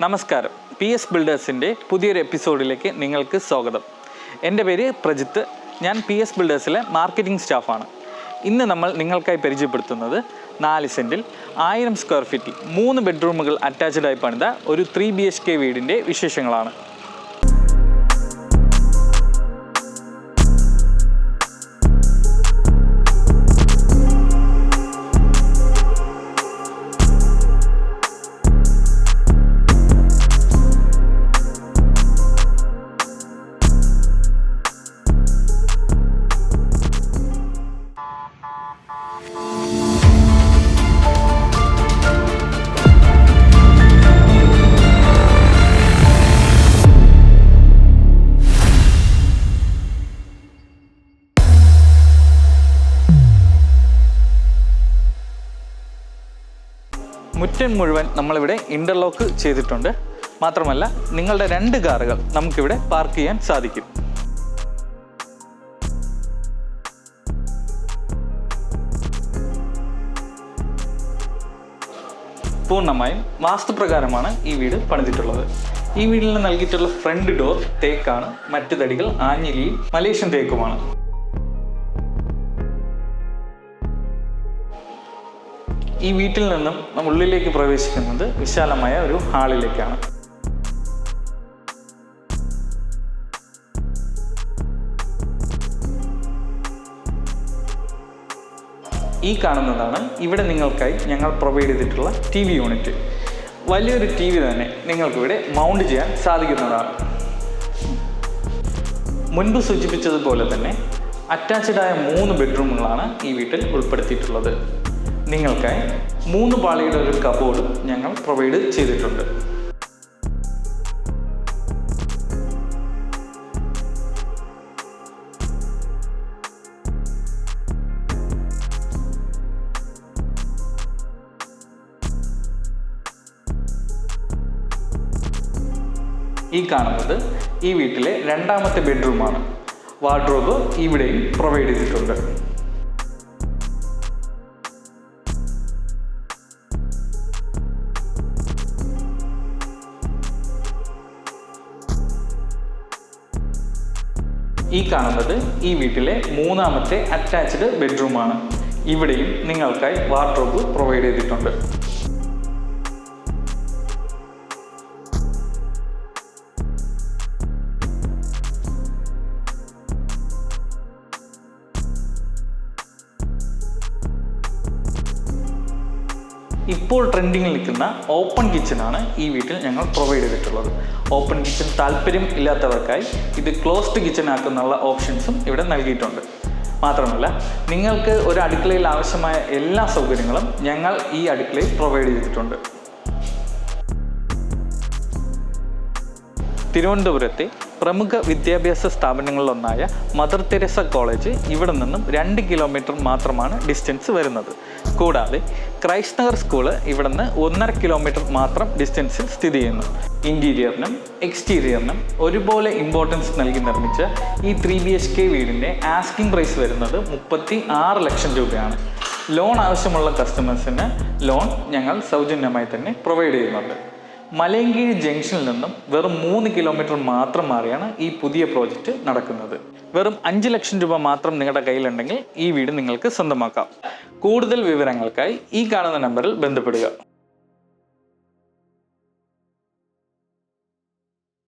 നമസ്കാരം. P S ബിൽഡേഴ്സിന്റെ പുതിയൊരു എപ്പിസോഡിലേക്ക് നിങ്ങൾക്ക് സ്വാഗതം. എന്റെ പേര് പ്രജിത്ത്. ഞാൻ പി എസ് ബിൽഡേഴ്സിലെ മാർക്കറ്റിംഗ് സ്റ്റാഫാണ് ഇന്ന് നമ്മൾ നിങ്ങൾക്കായി പരിചയപ്പെടുത്തുന്നത് നാല് സെന്റിൽ ആയിരം സ്ക്വയർ ഫീറ്റിൽ മൂന്ന് ബെഡ്റൂമുകൾ അറ്റാച്ച്ഡായി പണിത ഒരു ത്രീ ബി എച്ച് കെ വീടിന്റെ വിശേഷങ്ങളാണ്. മുറ്റം മുഴുവൻ നമ്മളിവിടെ ഇന്റർലോക്ക് ചെയ്തിട്ടുണ്ട്. മാത്രമല്ല നിങ്ങളുടെ രണ്ട് കാറുകൾ നമുക്കിവിടെ പാർക്ക് ചെയ്യാൻ സാധിക്കും. പൂർണമായും വാസ്തുപ്രകാരമാണ് ഈ വീട് പണിതിട്ടുള്ളത്. ഈ വീടിന് നൽകിയിട്ടുള്ള ഫ്രണ്ട് ഡോർ തേക്കാണ്. മറ്റു തടികൾ ആഞ്ഞിലിയും മലേഷ്യൻ തേക്കുമാണ്. ഈ വീട്ടിൽ നിന്നും നമ്മൾ ഉള്ളിലേക്ക് പ്രവേശിക്കുന്നത് വിശാലമായ ഒരു ഹാളിലേക്കാണ്. ഈ കാണുന്നതാണ് ഇവിടെ നിങ്ങൾക്കായി ഞങ്ങൾ പ്രൊവൈഡ് ചെയ്തിട്ടുള്ള ടി വി യൂണിറ്റ്. വലിയൊരു ടി വി തന്നെ നിങ്ങൾക്കിവിടെ മൗണ്ട് ചെയ്യാൻ സാധിക്കുന്നതാണ്. മുൻപ് സൂചിപ്പിച്ചതുപോലെ തന്നെ അറ്റാച്ച്ഡായ മൂന്ന് ബെഡ്റൂമുകളാണ് ഈ വീട്ടിൽ ഉൾപ്പെടുത്തിയിട്ടുള്ളത്. നിങ്ങൾക്കായി മൂന്ന് പാളിയുടെ ഒരു കബോർഡ് ഞങ്ങൾ പ്രൊവൈഡ് ചെയ്തിട്ടുണ്ട്. ഈ കാണുന്നത് ഈ വീട്ടിലെ രണ്ടാമത്തെ ബെഡ്റൂമാണ് വാർഡ്രോബ് ഇവിടെയും പ്രൊവൈഡ് ചെയ്തിട്ടുണ്ട്. ഈ കാണുന്നത് ഈ വീട്ടിലെ മൂന്നാമത്തെ അറ്റാച്ച്ഡ് ബെഡ്റൂമാണ് ഇവിടെയും നിങ്ങൾക്കായി വാർഡ്രോബ് പ്രൊവൈഡ് ചെയ്തിട്ടുണ്ട്. ഇപ്പോൾ ട്രെൻഡിങ്ങിൽ നിൽക്കുന്ന ഓപ്പൺ കിച്ചണാണ് ഈ വീട്ടിൽ ഞങ്ങൾ പ്രൊവൈഡ് ചെയ്തിട്ടുള്ളത്. ഓപ്പൺ കിച്ചൺ താല്പര്യം ഇല്ലാത്തവർക്കായി ഇത് ക്ലോസ്ഡ് കിച്ചൺ ആക്കുന്നുള്ള ഓപ്ഷൻസും ഇവിടെ നൽകിയിട്ടുണ്ട്. മാത്രമല്ല നിങ്ങൾക്ക് ഒരു അടുക്കളയിൽ ആവശ്യമായ എല്ലാ സൗകര്യങ്ങളും ഞങ്ങൾ ഈ അടുക്കളയിൽ പ്രൊവൈഡ് ചെയ്തിട്ടുണ്ട്. തിരുവനന്തപുരത്തെ പ്രമുഖ വിദ്യാഭ്യാസ സ്ഥാപനങ്ങളിലൊന്നായ മദർ തെരേസ കോളേജ് ഇവിടെ നിന്നും രണ്ട് കിലോമീറ്റർ മാത്രമാണ് ഡിസ്റ്റൻസ് വരുന്നത്. കൂടാതെ ക്രൈസ്റ്റ് നഗർ സ്കൂൾ ഇവിടെ നിന്ന് ഒന്നര കിലോമീറ്റർ മാത്രം ഡിസ്റ്റൻസിൽ സ്ഥിതി ചെയ്യുന്നു. ഇന്റീരിയറിനും എക്സ്റ്റീരിയറിനും ഒരുപോലെ ഇമ്പോർട്ടൻസ് നൽകി നിർമ്മിച്ച ഈ ത്രീ ബി എച്ച് കെ വീടിന്റെ ആസ്കിംഗ് പ്രൈസ് വരുന്നത് മുപ്പത്തി ആറ് ലക്ഷം രൂപയാണ്. ലോൺ ആവശ്യമുള്ള കസ്റ്റമേഴ്സിന് ലോൺ ഞങ്ങൾ സൗജന്യമായി തന്നെ പ്രൊവൈഡ് ചെയ്യുന്നുണ്ട്. മലയങ്കീഴ് ജംഗ്ഷനിൽ നിന്നും വെറും മൂന്ന് കിലോമീറ്റർ മാത്രം മാറിയാണ് ഈ പുതിയ പ്രോജക്റ്റ് നടക്കുന്നത്. വെറും അഞ്ച് ലക്ഷം രൂപ മാത്രം നിങ്ങളുടെ കയ്യിലുണ്ടെങ്കിൽ ഈ വീട് നിങ്ങൾക്ക് സ്വന്തമാക്കാം. കൂടുതൽ വിവരങ്ങൾക്കായി ഈ കാണുന്ന നമ്പറിൽ ബന്ധപ്പെടുക.